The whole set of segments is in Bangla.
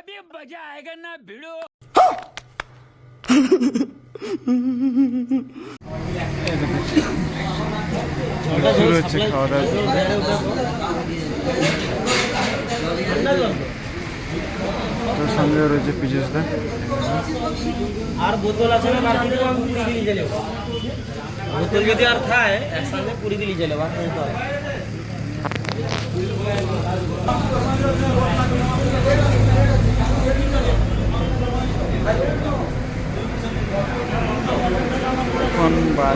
अभी मजा आएगा ना भिड़ो শুরু হচ্ছে খাওয়া দাওয়া তোর সঙ্গে রয়েছে পীযুষ দা আর বোতল আছে না মার্কেটে আমি পুরি দিলি চলে বোতল যদি আর থাকে একসঙ্গে পুরি দিলি চলে ভাত नहीं तो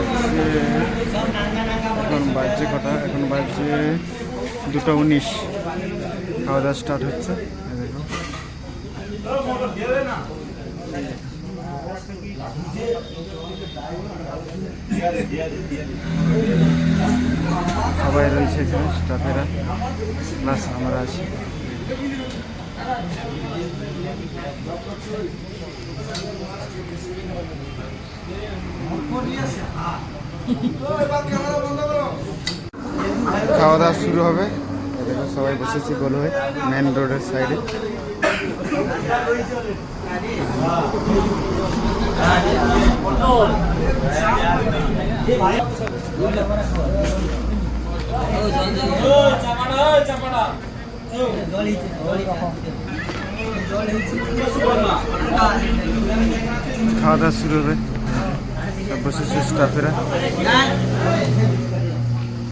এখন বাজছে কটা? এখন বাজছে দুটো উনিশ। খাওয়া দাওয়া স্টার্ট হচ্ছে। দেখো। সবাই রয়েছে এখানে স্টাফেরা প্লাস আমরা আছি। খাওয়া দাওয়া শুরু হবে। দেখো সবাই বসেছি হয়ে মেন রোডের সাইডে খাওয়া দাওয়া শুরু হবে। সব বসেছে স্টাফেরা